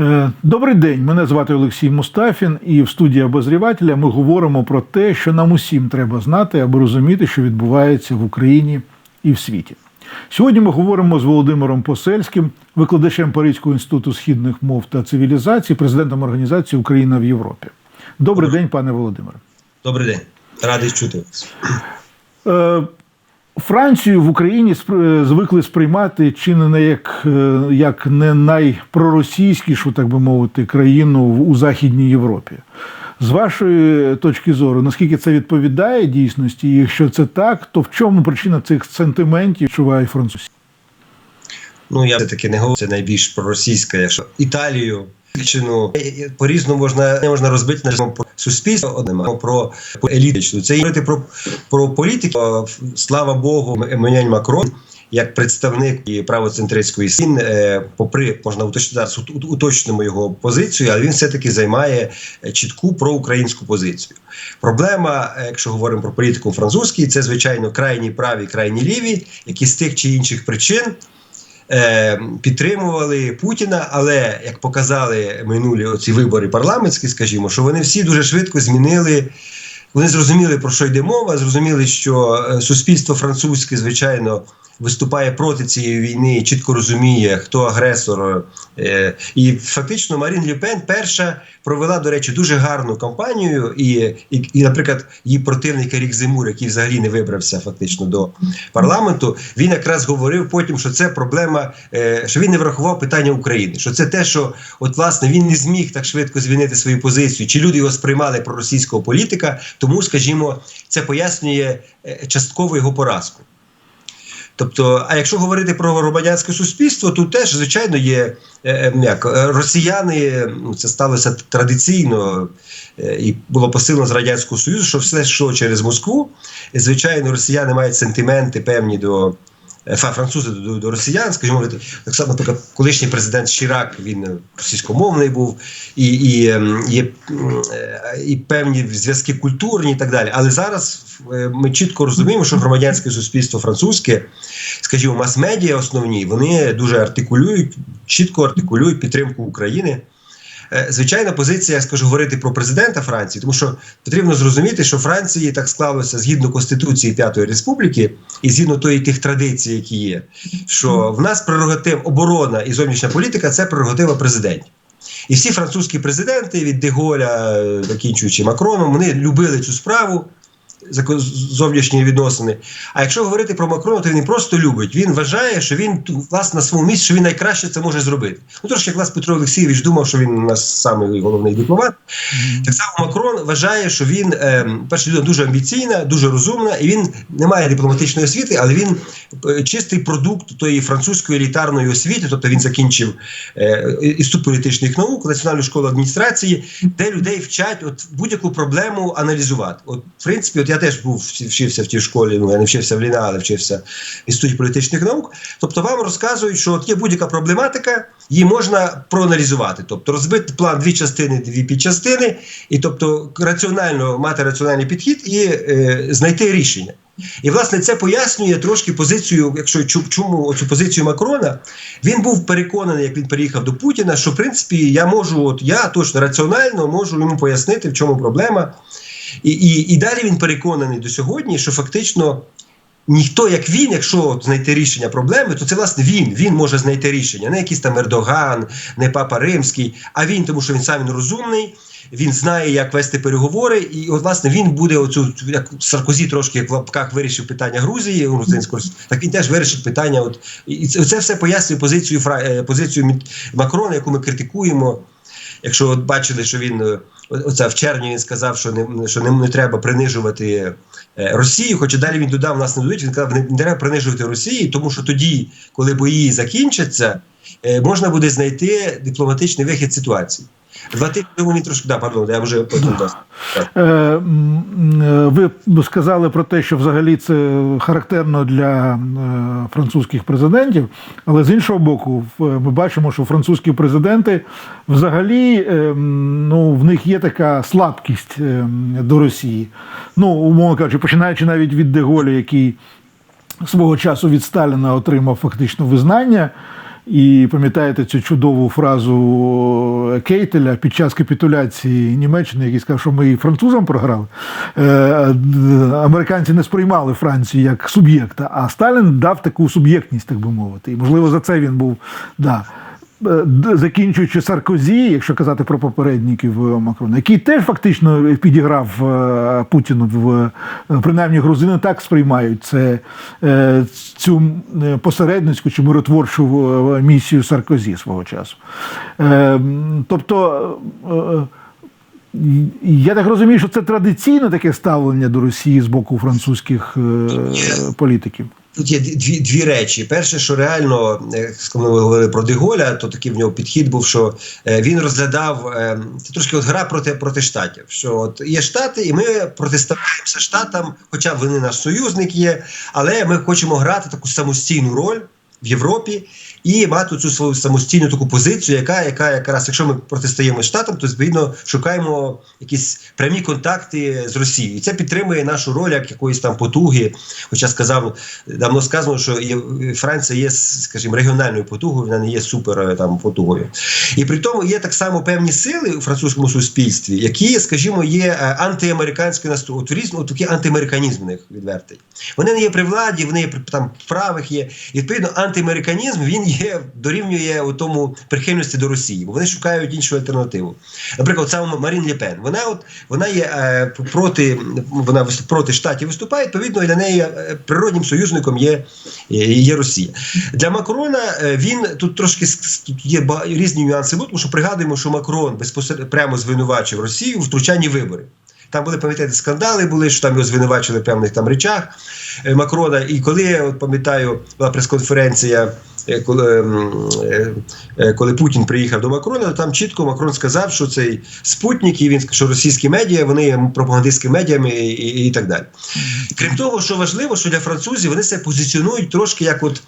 Е, Добрий день, мене звати Олексій Мустафін, і в студії обозрівателя ми говоримо про те, що нам усім треба знати, аби розуміти, що відбувається в Україні і в світі. Сьогодні ми говоримо з Володимиром Посельським, викладачем Паризького інституту східних мов та цивілізацій, президентом організації Україна в Європі. Добрий день, пане Володимире. Добрий день, радий чути вас. Е, Францію в Україні звикли сприймати чи не як, е, як не найпроросійськішу, так би мовити, країну у Західній Європі. З вашої точки зору, наскільки це відповідає дійсності, і якщо це так, то в чому причина цих сентиментів відчуває французи? Ну я все-таки не говорю, це найбільш проросійська, якщо Італію. Чину по різному можна не можна розбити на про суспільство одним, а про елітичну. Це говорити про, про політику. Слава Богу, Еммануель Макрон, як представник правоцентристської сін, е, попри можна уточнити уточнимо його позицію, але він все-таки займає е, чітку проукраїнську позицію. Проблема, е, якщо говоримо про політику французькій, це звичайно крайні праві, крайні ліві, які з тих чи інших причин. Е, Підтримували Путіна, але як показали минулі оці вибори парламентські, скажімо, що вони всі дуже швидко змінили. Вони зрозуміли про що йде мова, зрозуміли, що е, суспільство французьке, звичайно, виступає проти цієї війни, чітко розуміє, хто агресор. Е, І фактично Марін Люпен перша провела, до речі, дуже гарну кампанію. І, і, і наприклад, її противник Ерік Зимур, який взагалі не вибрався фактично до парламенту, він якраз говорив потім, що це проблема, е, що він не врахував питання України. Що це те, що от власне він не зміг так швидко змінити свою позицію, чи люди його сприймали про російського політика, тому, скажімо, це пояснює е, частково його поразку. Тобто, а якщо говорити про громадянське суспільство, тут теж звичайно є е, е, як е, росіяни. ну, Це сталося традиційно і було посилено з радянського союзу, що все йшло через Москву. Звичайно, росіяни мають сентименти певні до. Е, фа- Французи до, до росіян, скажімо, так само, наприклад, колишній президент Шірак він е, російськомовний був, і, і ем, є м, е, і певні зв'язки культурні і так далі. Але зараз ми чітко розуміємо, що громадянське суспільство французьке, скажімо, мас-медіа основні, вони дуже артикулюють, чітко артикулюють підтримку України. Е, Звичайна позиція, я скажу говорити про президента Франції, тому що потрібно зрозуміти, що Франції так склалося згідно Конституції П'ятої Республіки і згідно тої тих традицій, які є, що в нас прерогатив оборона і зовнішня політика це прерогатива президентів. І всі французькі президенти від Деголя, е, закінчуючи Макроном, вони любили цю справу. Зовнішні відносини. А якщо говорити про Макрона, то він не просто любить. Він вважає, що він власне на своєму місці, що він найкраще це може зробити. Ну трошки як власне Петро Олексійович думав, що він у нас самий головний дипломат. Так само Макрон вважає, що він ем, перша людина дуже амбіційна, дуже розумна, і він не має дипломатичної освіти, але він е, чистий продукт тої французької елітарної освіти, тобто він закінчив е, інститут політичних наук, національну школу адміністрації, де людей вчать от будь-яку проблему аналізувати. От, в принципі, от я теж був вчився в тій школі. Ну я не вчився в Ліна, але вчився в інституті політичних наук. Тобто вам розказують, що от є будь-яка проблематика, її можна проаналізувати, тобто розбити план дві частини, дві підчастини, і тобто раціонально мати раціональний підхід і е, знайти рішення. І власне це пояснює трошки позицію, якщо чому цю позицію Макрона, він був переконаний, як він переїхав до Путіна, що в принципі я можу, от я точно раціонально можу йому пояснити, в чому проблема. І, і, і далі він переконаний до сьогодні, що фактично ніхто, як він, якщо знайти рішення проблеми, то це власне він. Він може знайти рішення. Не якийсь там Ердоган, не Папа Римський, а він, тому що він сам він розумний. Він знає, як вести переговори, і от власне він буде оцю як Саркозі трошки як в лапках вирішив питання Грузії, грузинського, так він теж вирішив питання. От і це, все пояснює позицію е, позицію Макрона, яку ми критикуємо. Якщо от бачили, що він е, оце в червні він сказав, що не що не, не треба принижувати е, Росію. Хоча далі він додав, нас не дадуть. Він казав, не, не треба принижувати Росію, тому що тоді, коли бої закінчаться, е, можна буде знайти дипломатичний вихід ситуації. Два тижні тому трошки да, пардон, я вже потім дасть. Е, е, Ви сказали про те, що взагалі це характерно для е, французьких президентів, але з іншого боку, ми бачимо, що французькі президенти взагалі ну, в них є така слабкість до Росії. Ну, умовно кажучи, починаючи навіть від Деголя, який свого часу від Сталіна отримав фактично визнання. І пам'ятаєте цю чудову фразу Кейтеля під час капітуляції Німеччини, який сказав, що ми і французам програли. Е, Американці не сприймали Францію як суб'єкта, а Сталін дав таку суб'єктність, так би мовити. І можливо за це він був. Да. Е, Закінчуючи Саркозі, якщо казати про попередників е, Макрона, який теж фактично підіграв е, Путіну в принаймні грузини так сприймають це цю посередницьку чи миротворчу місію Саркозі свого часу. Тобто. я так розумію, що це традиційне таке ставлення до Росії з боку французьких політиків. Тут є дві, дві речі. Перше, що реально, е, коли ми говорили про Деголя, то такий в нього підхід був, що е, він розглядав е, це трошки от гра проти, проти штатів. Що от є штати, і ми протиставляємося штатам, хоча вони наш союзник є, але ми хочемо грати таку самостійну роль в Європі і мати цю свою самостійну таку позицію, яка, яка якраз, якщо ми протистоїмо штатам, то відповідно шукаємо якісь прямі контакти з Росією. І це підтримує нашу роль як якоїсь там потуги. Хоча сказав, давно сказано, що Франція є, скажімо, регіональною потугою, вона не є супер е, там потугою. І при тому є так само певні сили у французькому суспільстві, які, скажімо, є е, антиамериканською. От от такий антиамериканізм в них відвертий. Вони не є при владі, вони є там правих є. І відповідно антиамериканізм він є дорівнює у тому прихильності до Росії, бо вони шукають іншу альтернативу. Наприклад, саме Марін Лепен. Вона от вона є е, проти вона проти штатів виступає. Відповідно, для неї е, природнім союзником є, є, є Росія. Для Макрона е, він тут трошки є різні нюанси, тому що пригадуємо, що Макрон безпосередньо прямо звинувачив Росію у втручанні в вибори. Там були, пам'ятаєте, скандали були, що там його звинувачили в певних там речах е, Макрона. І коли, от пам'ятаю, була прес-конференція, е, коли, м, е, е, коли Путін приїхав до Макрона, там чітко Макрон сказав, що цей спутник, і він сказав, що російські медіа, вони є пропагандистськими медіями і, і, і так далі. Крім того, що важливо, що для французів вони себе позиціонують трошки як от.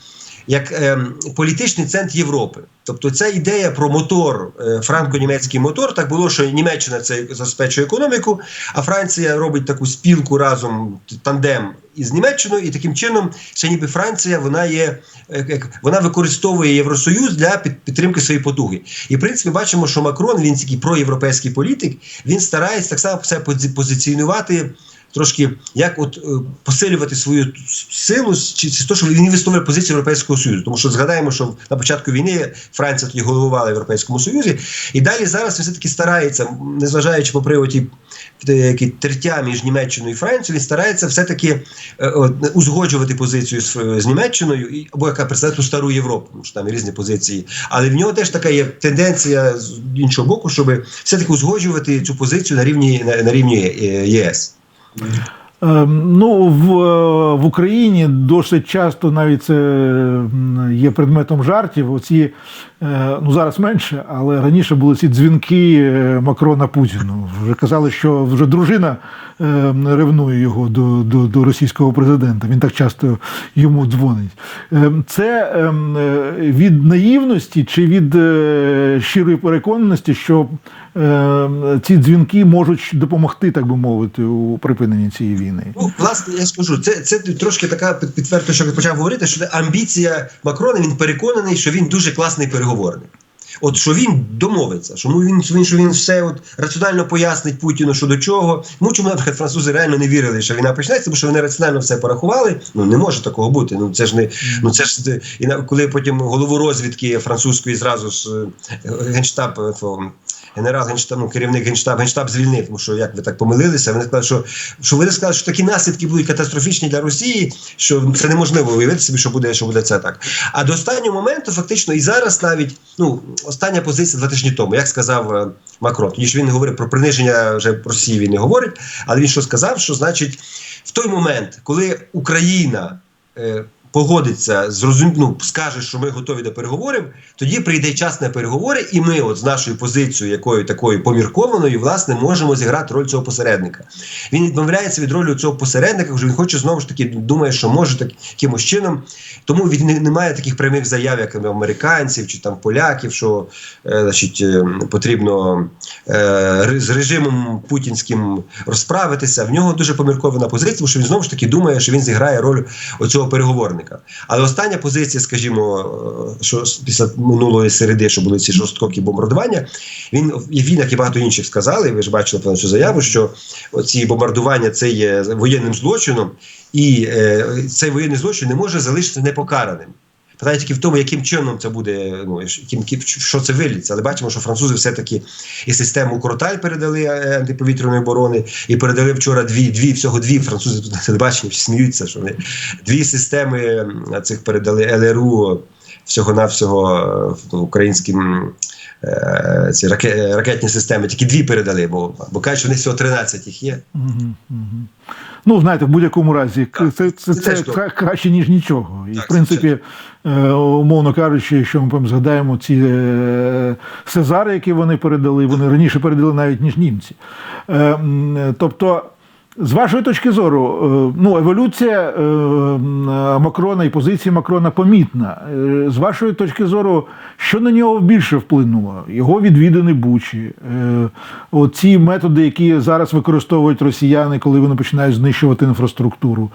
Як ем, політичний центр Європи, тобто ця ідея про мотор, е, франко-німецький мотор, так було, що Німеччина це забезпечує економіку, а Франція робить таку спілку разом тандем із Німеччиною, і таким чином, ще ніби Франція, вона є е, як вона використовує Євросоюз для підтримки своєї потуги. І в принципі бачимо, що Макрон він такий проєвропейський політик, він старається так само себе пози- позиціонувати. Трошки як от е, посилювати свою силу чи, чи то, що він висловлює позицію Європейського Союзу. Тому що згадаємо, що на початку війни Франція тоді головувала в Європейському Союзі, і далі зараз він все-таки старається, незважаючи попри оті е, які тертя між Німеччиною і Францією, він старається все-таки е, узгоджувати позицію з, з Німеччиною, або яка представляє ту стару Європу, тому що там різні позиції. Але в нього теж така є тенденція з іншого боку, щоб все-таки узгоджувати цю позицію на рівні на, на рівні ЄС. Ем, Ну, в, е, в Україні досить часто навіть це є предметом жартів. Оці, е, ну зараз менше, але раніше були ці дзвінки е, Макрона Путіну. Вже казали, що вже дружина е, ревнує його до, до, до російського президента. Він так часто йому дзвонить. Ем, Це ем, від наївності чи від щирої переконаності, що ці дзвінки можуть допомогти, так би мовити, у припиненні цієї війни. Ну, власне, я скажу, це, це трошки така під- підтверджує, що я почав говорити, що амбіція Макрона, він переконаний, що він дуже класний переговорник. От що він домовиться, що він, що він, що він все от раціонально пояснить Путіну, що до чого. Ну чому, наприклад, французи реально не вірили, що війна почнеться, бо що вони раціонально все порахували. Ну не може такого бути. Ну це ж не ну це ж і коли потім голову розвідки французької зразу ж е, генштаб е, генерал генштаб, ну, керівник генштаб, генштаб звільнив, тому що як ви так помилилися. Вони сказали, що, що вони сказали, що такі наслідки будуть катастрофічні для Росії, що це неможливо уявити собі, що буде, що буде це так. А до останнього моменту, фактично, і зараз навіть ну остання позиція два тижні тому, як сказав е, Макрон, тоді ж він говорив про приниження вже Росії, він не говорить, але він що сказав, що значить в той момент, коли Україна. Погодиться, зрозум... ну, скаже, що ми готові до переговорів, тоді прийде час на переговори, і ми, от з нашою позицією, якою такою поміркованою, власне, можемо зіграти роль цього посередника. Він відмовляється від ролі цього посередника, вже він хоче знову ж таки думає, що може так якимось чином. Тому він не, немає таких прямих заяв, як американців чи там поляків, що е, значить, е, потрібно е, з режимом путінським розправитися. В нього дуже поміркована позиція, тому що він знову ж таки думає, що він зіграє роль оцього переговорника. Загарбника. Але остання позиція, скажімо, е, що після минулої середи, що були ці жорстокі бомбардування, він і він, як і багато інших сказали, ви ж бачили певно, цю заяву, що ці бомбардування це є воєнним злочином, і е, цей воєнний злочин не може залишитися непокараним. Питання тільки в тому, яким чином це буде, ну яким, що це виліться. Але бачимо, що французи все-таки і систему Кроталь передали е, антиповітряної оборони, і передали вчора дві, дві всього дві французи тут на телебаченні всі сміються, що вони дві системи цих передали ЛРУ всього-навсього е, українським. е, Ці раке- ракетні системи тільки дві передали, бо, бо кажуть, що них всього 13 їх є. Мгм, мгм. Ну, знаєте, в будь-якому разі, Так, це, це, це це кра- краще, ніж нічого. І, Так, в принципі, е, умовно кажучи, якщо ми згадаємо ці е, Сезари, які вони передали, вони раніше передали навіть, ніж німці. Е, е, тобто, з вашої точки зору, е, ну, еволюція е, Макрона і позиції Макрона помітна. Е, З вашої точки зору, що на нього більше вплинуло? Його відвідини Бучі, е, оці методи, які зараз використовують росіяни, коли вони починають знищувати інфраструктуру,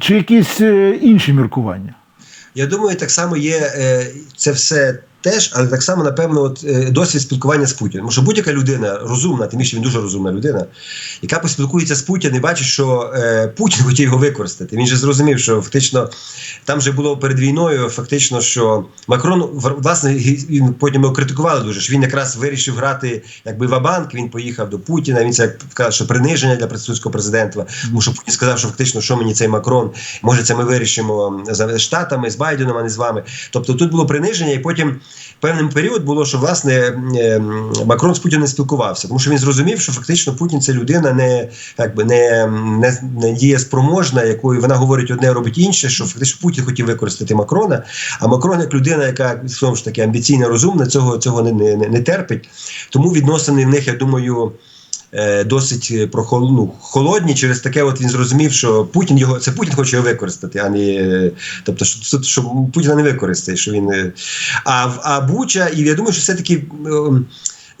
чи якісь е, інші міркування? Я думаю, так само є е, це все теж, але так само, напевно, от, е, досвід спілкування з Путіним. Тому що будь-яка людина розумна, тим більше він дуже розумна людина, яка поспілкується з Путіним і бачить, що е, Путін хотів його використати. Він же зрозумів, що фактично там же було перед війною, фактично, що Макрон власне він потім його критикували дуже. що Він якраз вирішив грати якби вабанк. Він поїхав до Путіна. Він це каже, що приниження для французького президента. Тому що Путін сказав, що фактично, що мені цей Макрон, може, це ми вирішимо за штатами, з Байденом, а не з вами. Тобто тут було приниження, і потім певний період було, що власне е, Макрон з Путіним не спілкувався, тому що він зрозумів, що фактично Путін це людина не якби не, не, не дієспроможна, якою вона говорить одне, робить інше. Що фактично Путін хотів використати Макрона, а Макрон, як людина, яка знову ж таки амбіційна, розумна, цього цього не, не, не терпить. Тому відносини в них, я думаю. Е, Досить прохол- ну, холодні через таке, от він зрозумів, що Путін його це Путін хоче його використати, а не е, тобто, що, що Путіна не використає, що він е, а, а Буча, і я думаю, що все-таки. ем,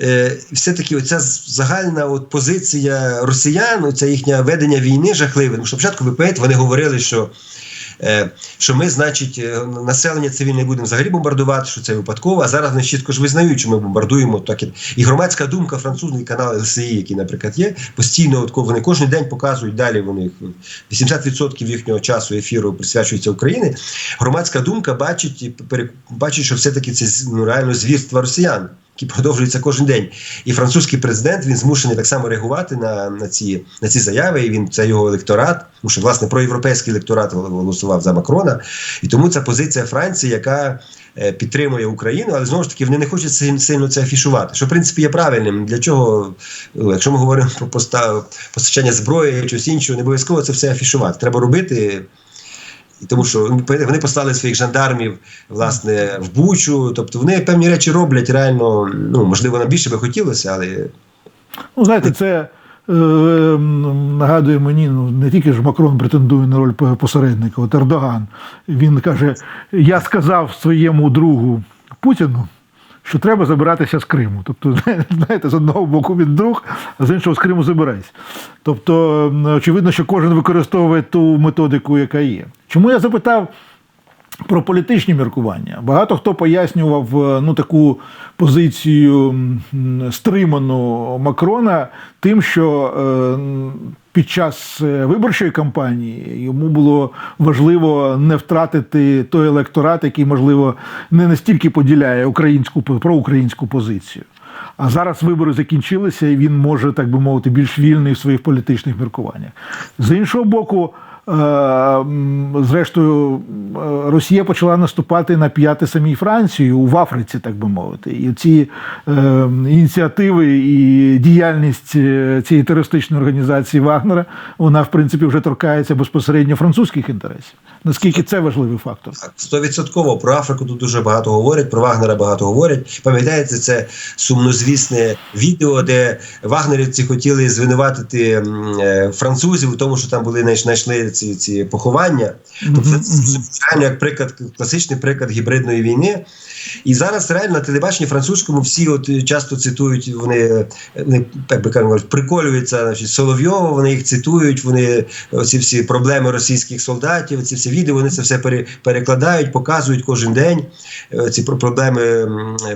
е, Все-таки оця загальна от позиція росіян, оця їхнє ведення війни жахливе. Тому що спочатку пам'ятаєте, вони говорили, що, е, що ми, значить, е, населення цивільне будемо взагалі бомбардувати, що це випадково. А зараз вони чітко ж визнають, що ми бомбардуємо. Так і, громадська думка, французький канал ЛСІ, який, наприклад, є, постійно от, вони кожен день показують далі. Вони 80% їхнього часу ефіру присвячується Україні. Громадська думка бачить, і бачить, що все-таки це з- ну, реально звірства росіян. Які продовжуються кожен день, і французький президент він змушений так само реагувати на, на ці на ці заяви. І він це його електорат, тому що власне проєвропейський електорат голосував за Макрона, і тому це позиція Франції, яка е, підтримує Україну, але знову ж таки вони не хочуть сильно, це афішувати. Що в принципі є правильним. Для чого, ну, якщо ми говоримо про поста- постачання зброї чи чогось іншого, не обов'язково це все афішувати. Треба робити. І тому що вони послали своїх жандармів власне в Бучу. Тобто вони певні речі роблять реально. Ну можливо, нам більше би хотілося, але Ну, знаєте, це е, нагадує мені, ну не тільки ж Макрон претендує на роль посередника, от Ердоган. Він каже: я сказав своєму другу Путіну. Що треба забиратися з Криму. Тобто, знаєте, з одного боку він друг, а з іншого з Криму забирайся. Тобто, очевидно, що кожен використовує ту методику, яка є. Чому я запитав про політичні міркування. Багато хто пояснював е, ну, таку позицію стриману Макрона тим, що е, під час е, виборчої кампанії йому було важливо не втратити той електорат, який, можливо, не настільки поділяє українську проукраїнську позицію. А зараз вибори закінчилися, і він може, так би мовити, більш вільний в своїх політичних міркуваннях. З іншого боку, зрештою, е, Росія почала наступати на п'яти самій Франції в Африці, так би мовити. І ці е, ініціативи і діяльність е, цієї терористичної організації Вагнера, вона, в принципі, вже торкається безпосередньо французьких інтересів. Наскільки це важливий фактор? Стовідсотково про Африку тут дуже багато говорять, про Вагнера багато говорять. Пам'ятаєте, це сумнозвісне відео, де вагнерівці хотіли звинуватити е, французів у тому, що там були знайшли ці, ці поховання. Тобто, це, це реально як приклад, класичний приклад гібридної війни. І зараз реально на телебаченні французькому всі от часто цитують, вони, вони як би кажемо, приколюються значить, Соловйова, вони їх цитують, вони оці всі проблеми російських солдатів, ці всі відео, вони це все пере, перекладають, показують кожен день. е, Ці проблеми,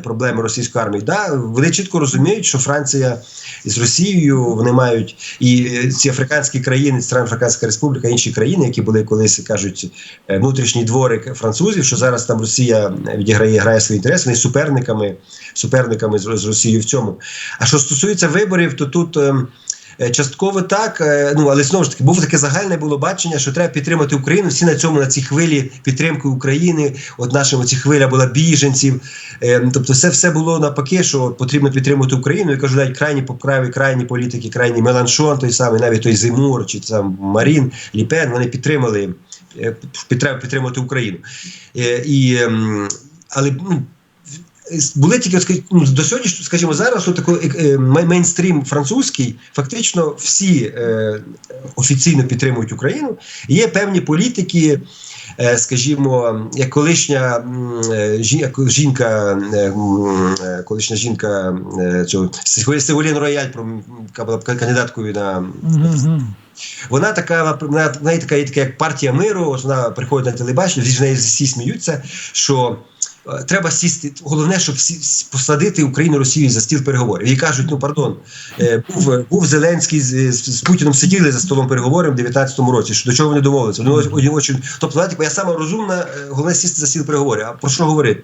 проблеми російської армії. Да, вони чітко розуміють, що Франція з Росією вони мають і е, ці африканські країни, Центральноафриканська Республіка, інші країни, які були колись кажуть е, внутрішній дворик французів, що зараз там Росія відіграє грає свої інтереси, вони суперниками, суперниками з, з Росією в цьому. А що стосується виборів, то тут. Ем, е, Частково так, е, ну але знову ж таки був таке загальне було бачення, що треба підтримати Україну. Всі на цьому на цій хвилі підтримки України. От нашому ці хвиля була біженців. Е, Тобто, все все було навпаки, що потрібно підтримати Україну. Я кажу, навіть крайні крайні, крайні політики, крайні Меланшон, той самий, навіть той Зимур чи там Марін Ліпен, вони підтримали е, підтримати Україну. І, ем, але ну, були тільки ну, до сьогодні, скажімо, зараз от такий е, мейнстрім французький, фактично всі е, офіційно підтримують Україну. Є певні політики, е, скажімо, як колишня е, жінка, е, е, колишня жінка е, цього Севолін Рояль, яка була кандидаткою на вона така, вона, в неї така є така як партія миру. От вона приходить на телебачення, ж неї всі сміються, що. Е, Треба сісти. Головне, щоб посадити Україну Росію за стіл переговорів. І кажуть: ну пардон, е, був, був Зеленський з, з, з Путіном сиділи за столом переговорів в 19-му році. Що до чого вони домовилися? Вони одні очі. Тобто, типу, я сама розумна, е, головне сісти за стіл переговорів. А про що говорити?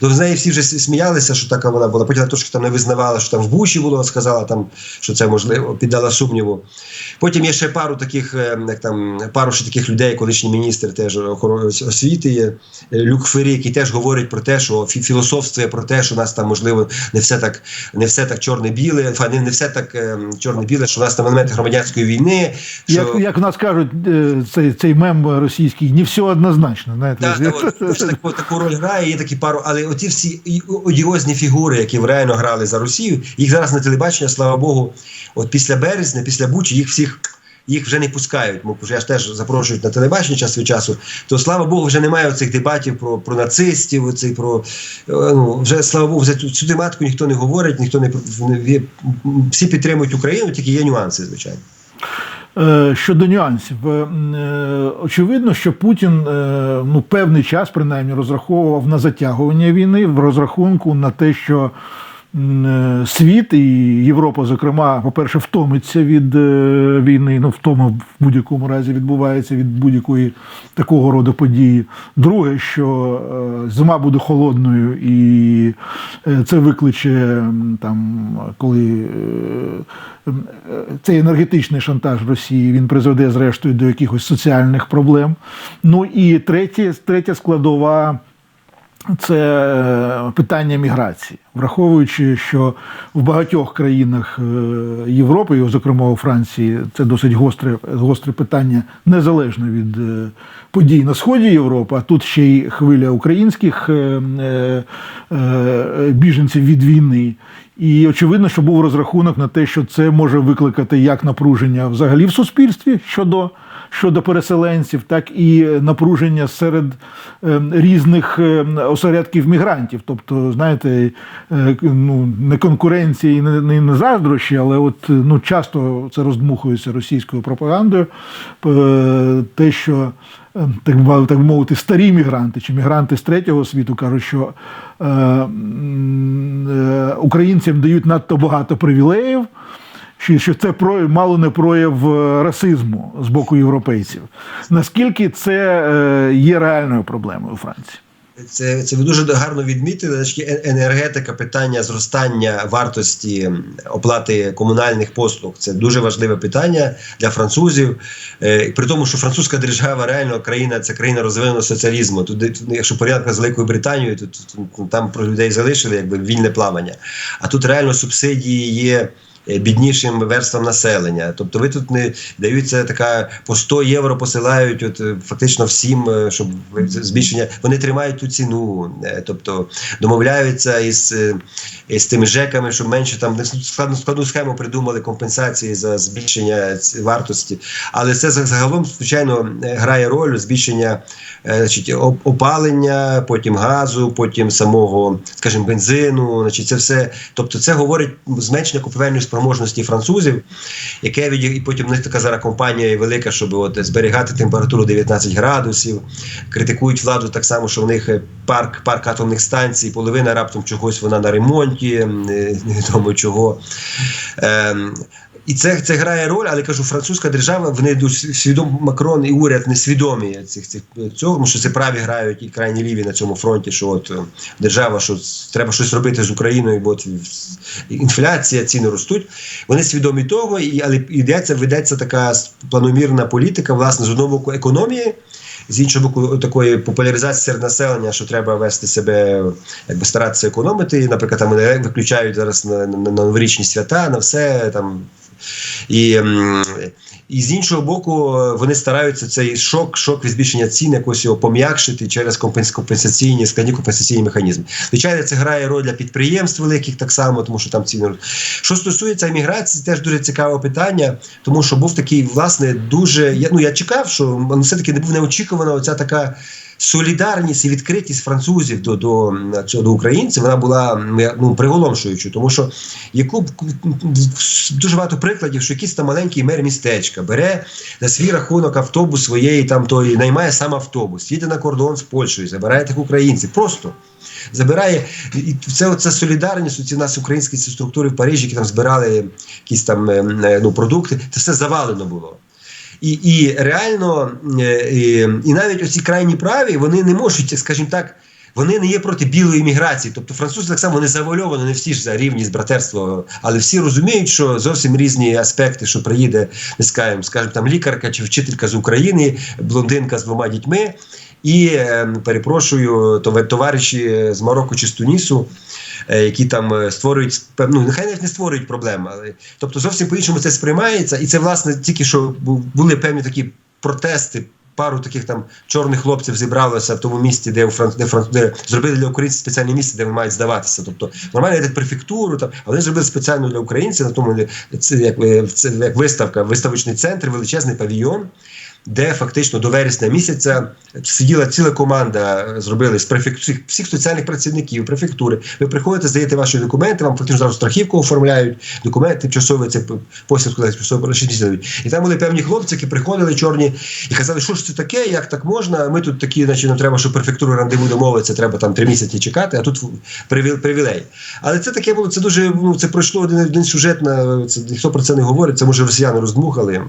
До неї всі вже сміялися, що така вона була. Потім трошки там не визнавала, що там в Буші було, сказала там, що це можливо, піддала сумніву. Потім є ще пару таких, як там пару ще таких людей, колишній міністр теж освіти є Люк Фері, який теж говорить про те, що філософствує про те, що у нас там можливо не все так, не все так чорне-біле, не, не все так е, чорне-біле, що у нас там елементи громадянської війни. Що... Як, як в нас кажуть, е, цей, цей мем російський, не все однозначно. Знаєте, Так, так, от, теж таку, таку роль грає, є такі пару, але оті всі одіозні фігури, які реально грали за Росію, їх зараз на телебачення, слава Богу, от після березня, після Бучі, їх всіх. Їх вже не пускають, бо вже ж теж запрошують на телебачення час від часу. То слава Богу, вже немає цих дебатів про, про нацистів. Оцей, про е, ну вже слава Богу, вже цю, тематику ніхто не говорить, ніхто не всі підтримують Україну, тільки є нюанси, звичайно. Е, Щодо нюансів, Е, очевидно, що Путін ну, певний час принаймні розраховував на затягування війни в розрахунку на те, що світ і Європа, зокрема, по-перше, втомиться від е, війни. Ну, втома в будь-якому разі відбувається від будь-якої такого роду події. Друге, що е, зима буде холодною, і е, це викличе там, коли. е, е, цей енергетичний шантаж Росії він призведе зрештою до якихось соціальних проблем. Ну і третє, третя складова. Це е, питання міграції, враховуючи, що в багатьох країнах е, Європи, зокрема у Франції, це досить гостре, гостре питання незалежно від е, подій на сході Європи. А тут ще й хвиля українських біженців від війни. І очевидно, що був розрахунок на те, що це може викликати як напруження взагалі в суспільстві щодо щодо переселенців, так і напруження серед е, різних е, осередків мігрантів. Тобто, знаєте, е, ну не конкуренції, не, не, не заздрощі, але от ну часто це роздмухується російською пропагандою. Те, що так би так мовити, старі мігранти чи мігранти з третього світу кажуть, що е, е, українцям дають надто багато привілеїв. Що, це про мало не прояв е, расизму з боку європейців. Наскільки це е, є реальною проблемою у Франції? Це, це ви дуже гарно відмітили. Е- енергетика, питання зростання вартості оплати комунальних послуг. Це дуже важливе питання для французів. При тому, що французька держава реально країна це країна розвиненого соціалізму. Тут, якщо порядка з Великою Британією, то там про людей залишили якби вільне плавання. А тут реально субсидії є. Е, біднішим верствам населення. Тобто, ви тут не даються така по 100 євро посилають, от е, фактично всім, е, щоб збільшення. Вони тримають ту ціну, тобто домовляються із, із тими ЖЕКами, щоб менше там не складну складну схему придумали компенсації за збільшення вартості. Але це загалом, звичайно, грає роль збільшення значить, опалення, потім газу, потім самого, скажімо, бензину. Значить, це все. Тобто, це говорить зменшення купівельної спроможності французів, яке від і потім в них така зараз компанія велика, щоб от зберігати температуру 19 градусів. Критикують владу так само, що в них е, парк, парк атомних станцій, половина раптом чогось вона на ремонті, е, невідомо чого. Ем, і це, це грає роль, але кажу, французька держава, вони свідомо Макрон і уряд не свідомі цих, цих цього, тому що це праві грають і крайні ліві на цьому фронті, що от е, держава, що треба щось робити з Україною, бо от інфляція, ціни ростуть. Вони свідомі того, і, але йдеться, ведеться така планомірна політика, власне, з одного боку економії. З іншого боку, такої популяризації серед населення, що треба вести себе, якби старатися економити. Наприклад, там виключають зараз на, на, на новорічні свята, на все там. І, і з іншого боку, вони стараються цей шок, шок від збільшення цін якось його пом'якшити через компенсаційні складні компенсаційні механізми. Звичайно, це грає роль для підприємств великих так само, тому що там ціни. Що стосується імміграції, теж дуже цікаве питання, тому що був такий, власне, дуже. Я, ну, я чекав, що ну, все-таки не був неочікувана оця така. Солідарність і відкритість французів до, до, до українців вона була ну, приголомшуючою, тому що яку дуже багато прикладів, що якийсь там маленький мер містечка бере на свій рахунок автобус своєї там тої, наймає сам автобус, їде на кордон з Польщею, забирає тих українців. Просто забирає і це оця солідарність. Ці нас українські структури в Парижі, які там збирали якісь там ем, е, ну, продукти, це все завалено було. І, і реально, е, і, і навіть оці крайні праві, вони не можуть, скажімо так, вони не є проти білої міграції. Тобто французи так само не завольовано, не всі ж за рівність братерства, але всі розуміють, що зовсім різні аспекти, що приїде, не скажімо, скажімо, там лікарка чи вчителька з України, блондинка з двома дітьми. І е, перепрошую, товариші з Марокко чи з Тунісу, які там е, створюють ну, нехай навіть не створюють проблем, але тобто зовсім по-іншому це сприймається, і це власне тільки що були певні такі протести. Пару таких там чорних хлопців зібралося в тому місті, де у Франц... де, Франц... де зробили для українців спеціальне місце, де вони мають здаватися. Тобто нормально йде префектуру, там, а вони зробили спеціально для українців на тому це як, е, це як виставка, виставочний центр, величезний павільйон де фактично до вересня місяця сиділа ціла команда, е, зробили з префект... всіх, соціальних працівників, префектури. Ви приходите, здаєте ваші документи, вам фактично зразу страхівку оформляють, документи тимчасові, це посвідку тимчасово. І там були певні хлопці, які приходили чорні і казали, що ж це таке, як так можна. Ми тут такі, значить, ну треба, щоб префектуру рандеву домовитися, треба там три місяці чекати, а тут приві- привілей. Але це таке було, це дуже ну, це пройшло один, один сюжет на це ніхто про це не говорить. Це може росіяни роздмухали.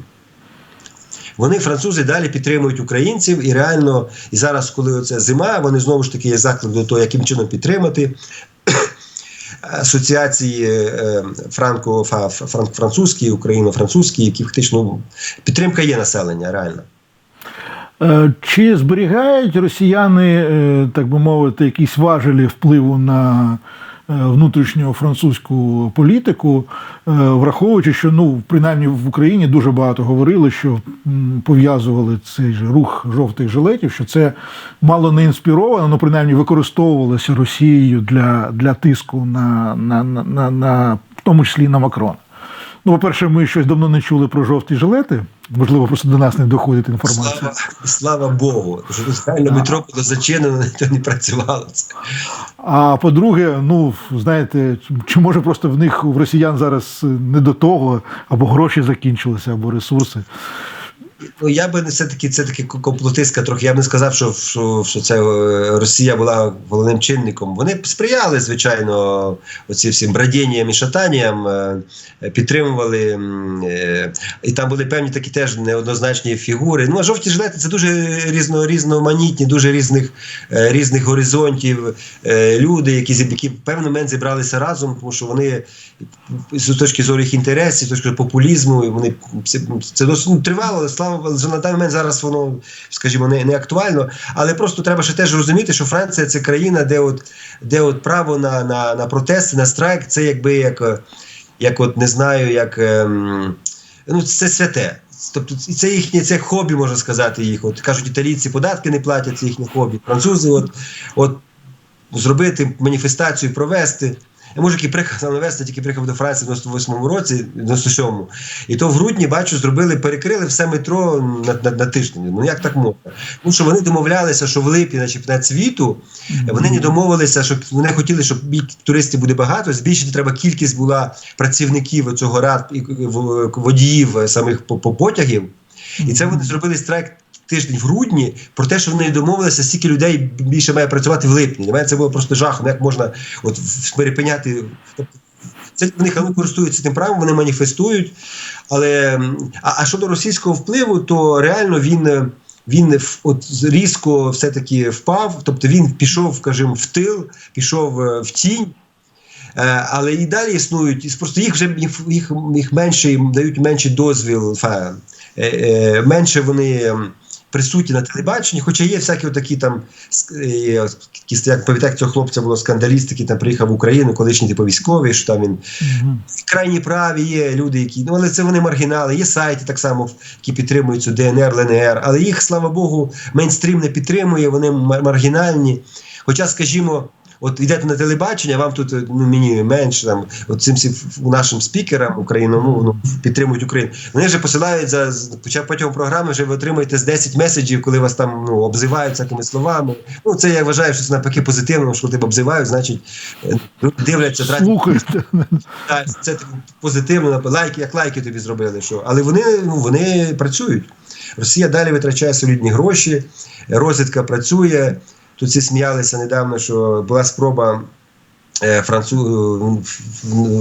Вони, французи, далі підтримують українців, і реально, і зараз, коли це зима, вони знову ж таки є заклик до того, яким чином підтримати. Асоціації е, франко франк французькі, україно-французькі, які фактично ну, підтримка є населення, реально. Е, Чи зберігають росіяни, е, так би мовити, якісь важелі впливу на е, внутрішню французьку політику, е, враховуючи, що ну, принаймні в Україні дуже багато говорили, що пов'язували цей же рух жовтих жилетів, що це мало не інспіровано, ну принаймні використовувалося Росією для, для тиску на, на, на, на, на в тому числі на Макрона. Ну, по-перше, ми щось давно не чули про жовті жилети. Можливо, просто до нас не доходить інформація. Слава, слава Богу, реально метро було зачинено, то не працювало це. А по-друге, ну знаєте, чи може просто в них в росіян зараз не до того, або гроші закінчилися, або ресурси. Ну я би не все таки це таки комплотистка трохи. Я б не сказав, що, що, що це е, Росія була головним чинником. Вони сприяли, звичайно, оці всім брадінням і шатанням, е, підтримували. е, І там були певні такі теж неоднозначні фігури. Ну, а жовті жилети це дуже різно, різноманітні, дуже різних, різних горизонтів люди, які, які в певний момент зібралися разом, тому що вони з точки зору їх інтересів, з точки зору популізму, вони це, досить ну, тривало, слава вже на даний момент зараз воно, скажімо, не, не актуально. Але просто треба ще теж розуміти, що Франція це країна, де от, де от право на, на, на протести, на страйк, це якби як. як от не знаю, як ем, ну це святе. Тобто це їхнє це хобі, можна сказати, їх. От кажуть, італійці податки не платять, це їхнє хобі. Французи, от, от зробити маніфестацію, провести. Я можу який приїхав навести, тільки приїхав до Франції в 98-му році, 97-му. І то в грудні, бачу, зробили, перекрили все метро на, на, на тиждень. Ну як так можна? Тому що вони домовлялися, що в липні на чемпіонат світу вони не домовилися, що вони хотіли, щоб туристів буде багато. Збільшити треба кількість була працівників цього рад і водіїв е, самих по- потягів. І це вони зробили страйк тиждень в грудні про те, що вони домовилися, скільки людей більше має працювати в липні. Для мене це було просто жахом. Як можна от перепиняти. Тобто, це вони хай користуються тим правом, вони маніфестують. Але а, а щодо російського впливу, то реально він. Він от різко все-таки впав, тобто він пішов, скажімо, в тил, пішов е, в тінь. Е, Але і далі існують, просто їх вже їх, їх, менше дають менший дозвіл, е, менше вони присутні на телебаченні, хоча є всякі такі там е, як пам'ятаю, цього хлопця було скандаліст, який там приїхав в Україну, колишній типу військовий, що там він Мгм. крайні праві є люди, які ну але це вони маргінали. Є сайти так само, які підтримують цю ДНР, ЛНР, але їх, слава Богу, мейнстрім не підтримує, вони маргінальні. Хоча, скажімо. От йдете на телебачення, вам тут ну, мені менше там, от цим нашим спікерам україномовно ну, підтримують Україну. Вони вже посилають за почав протягом програми, вже ви отримуєте з 10 меседжів, коли вас там ну, обзивають всякими словами. Ну це я вважаю, що це навпаки позитивно, що тебе обзивають, значить е, дивляться, Слухайте. це позитивно, лайки, як лайки тобі зробили. Що. Але вони, ну, вони працюють. Росія далі витрачає солідні гроші, розвідка працює. Тут всі сміялися недавно, що була спроба е, францу...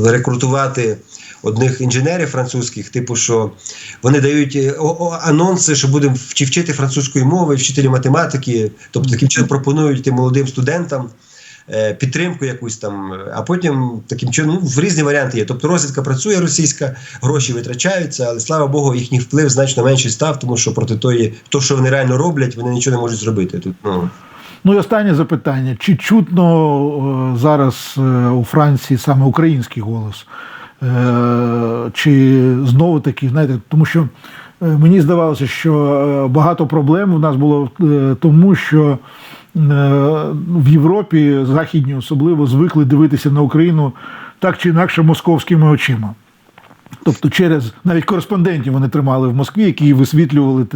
рекрутувати одних інженерів французьких, типу, що вони дають е, анонси, що будемо вчи- вчити французької мови, вчителі математики. Тобто таким чином пропонують тим молодим студентам е, підтримку якусь там, е, а потім таким чином ну, в різні варіанти є. Тобто розвідка працює російська, гроші витрачаються, але слава Богу, їхній вплив значно менший став, тому що проти тої, то, що вони реально роблять, вони нічого не можуть зробити. Тут ну Ну і останнє запитання: чи чутно е, зараз е, у Франції саме український голос? Е, Чи знову таки, знаєте, тому що мені здавалося, що багато проблем у нас було тому, що в Європі, західні особливо, звикли дивитися на Україну так чи інакше московськими очима. Тобто через навіть кореспондентів вони тримали в Москві, які висвітлювали,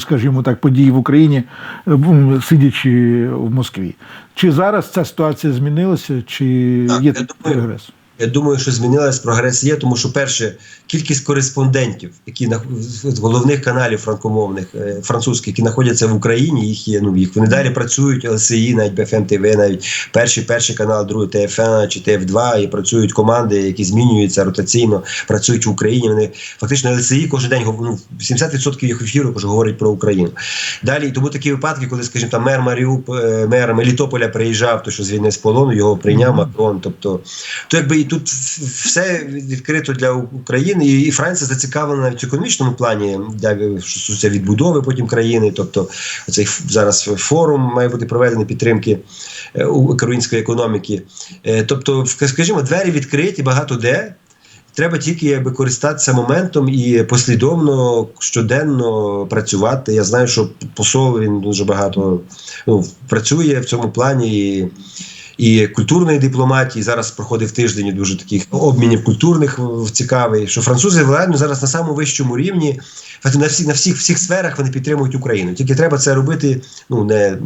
скажімо так, події в Україні, е, сидячи в Москві. Чи зараз ця ситуація змінилася, чи Так, є прогрес? Я думаю, що змінилась прогрес є, тому що перше, кількість кореспондентів, які на з головних каналів франкомовних е, французьких, які знаходяться в Україні, їх є. Ну їх вони далі працюють. ЛСІ, навіть БФМ ТВ, навіть перший перший канал, другий ТФН чи ТФ2, і працюють команди, які змінюються ротаційно, працюють в Україні. Вони фактично ЛСІ кожен день ну, 70% їх ефіру вже говорять про Україну. Далі тому такі випадки, коли, скажімо, там мер Маріуп, е, мер Мелітополя приїжджав, то що звільнив з полону, його прийняв Макрон. Тобто, то якби і тут все відкрито для України, і, Франція зацікавлена в економічному плані, для відбудови потім країни. Тобто, цей зараз форум має бути проведений підтримки е, української економіки. Е, Тобто, скажімо, двері відкриті багато де. Треба тільки якби користатися моментом і послідовно щоденно працювати. Я знаю, що посол він дуже багато ну, працює в цьому плані. І, і культурної дипломатії зараз проходив тиждень дуже таких обмінів культурних цікавий, що французи реально зараз на самому вищому рівні, на всіх на всіх всіх сферах вони підтримують Україну. Тільки треба це робити. Ну не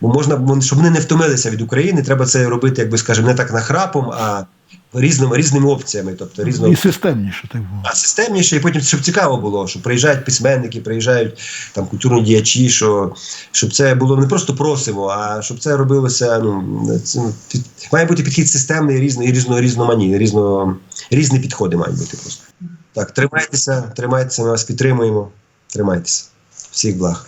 бо можна, щоб вони не втомилися від України. Треба це робити, якби скажімо, не так нахрапом, а різними різними опціями. Тобто різно І системніше так було. а системніше, і потім щоб цікаво було, що приїжджають письменники, приїжджають там культурні діячі, що щоб це було не просто просимо, а щоб це робилося. Ну це, ну, під- має бути підхід системний, різний, різно, різноманітний, різно, різні підходи мають бути просто. Так, тримайтеся, тримайтеся, ми вас підтримуємо. Тримайтеся. Всіх благ.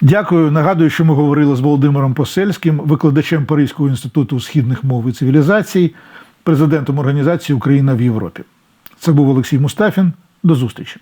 Дякую. Нагадую, що ми говорили з Володимиром Посельським, викладачем Паризького інституту східних мов і цивілізацій, президентом організації Україна в Європі. Це був Олексій Мустафін. До зустрічі.